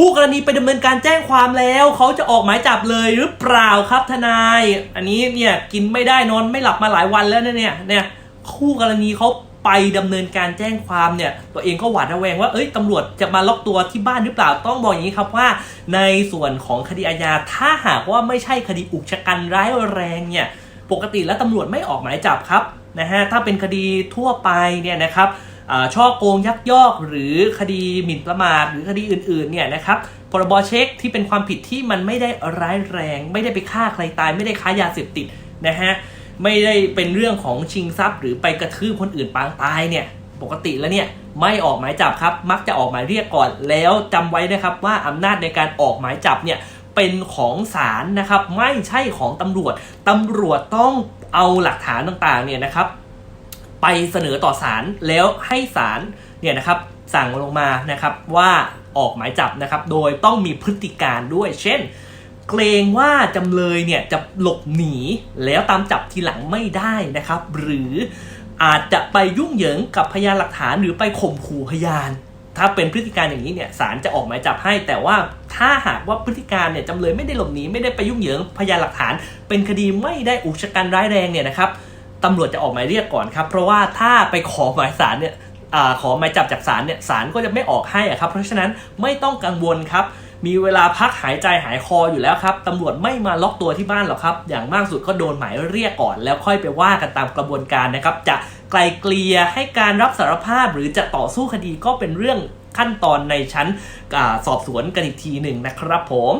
คู่กรณีไปดำเนินการแจ้งความแล้ว เขาจะออกหมายจับเลยหรือเปล่าครับทนาย อันนี้เนี่ยกินไม่ได้นอนไม่หลับมาหลายวันแล้วนะเนี่ยเนี่ยคู่กรณีเขาไปดำเนินการแจ้งความเนี่ยตัวเองก็หวาดระแวงว่าเอ้ยตำรวจจะมาล็อกตัวที่บ้านหรือเปล่าต้องบอกอย่างนี้ครับว่า ในส่วนของคดีอาญาถ้าหากว่าไม่ใช่คดีอุกชะกันร้ายแรงเนี่ยปกติแล้วตำรวจไม่ออกหมายจับครับนะฮะถ้าเป็นคดีทั่วไปเนี่ยนะครับ ช่อโกงยักยอกหรือคดีหมิ่นประมาทหรือคดีอื่นๆเนี่ยนะครับพรบเช็คที่เป็นความผิดที่มันไม่ได้ร้ายแรง ไม่ได้ไปฆ่าใครตาย ไม่ได้ค้ายาเสพติดนะฮะไม่ได้เป็นเรื่องของชิงทรัพย์ หรือไปกระทืบคนอื่นปางตายเนี่ยปกติแล้วเนี่ยไม่ออกหมายจับครับ มักจะออกหมายเรียกก่อนแล้วจำไว้นะครับว่าอำนาจในการออกหมายจับเนี่ยเป็นของศาลนะครับไม่ใช่ของตำรวจตำรวจต้องเอาหลักฐานต่างๆเนี่ยนะครับ ไปเสนอต่อศาลแล้วให้ศาลเนี่ยนะครับสั่งลงมานะครับว่าออกหมายจับนะครับ โดยต้องมีพฤติการด้วย เช่น เกรงว่าจำเลยเนี่ยจะหลบหนีแล้วตามจับทีหลังไม่ได้นะครับ หรืออาจจะไปยุ่งเหยิงกับพยานหลักฐานหรือไปข่มขู่พยาน ถ้าเป็นพฤติการอย่างนี้เนี่ยศาลจะออกหมายจับให้ แต่ว่าถ้าหากว่าพฤติการเนี่ยจำเลยไม่ได้หลบหนีไม่ได้ไปยุ่งเหยิงพยานหลักฐาน เป็นคดีไม่ได้อุกชะกันร้ายแรงเนี่ยนะครับ ตำรวจจะออกหมายเรียกก่อนครับ เพราะว่าถ้าไปขอหมายศาลเนี่ยอขอหมายจับจากศาลเนี่ยศาลก็จะไม่ออกให้อะครับเพราะฉะนั้นไม่ต้องกังวลครับ มีเวลาพักหายใจหายคออยู่แล้วครับตำรวจไม่มาล็อกตัวที่บ้านหรอกครับ อย่างมากสุดก็โดนหมายเรียกก่อน แล้วค่อยไปว่ากันตามกระบวนการนะครับ จะไกลเกลี่ยให้การรับสารภาพหรือจะต่อสู้คดีก็เป็นเรื่องขั้นตอนในชั้นอสอบสวนกันอีกทีหนึ่งนะครับผม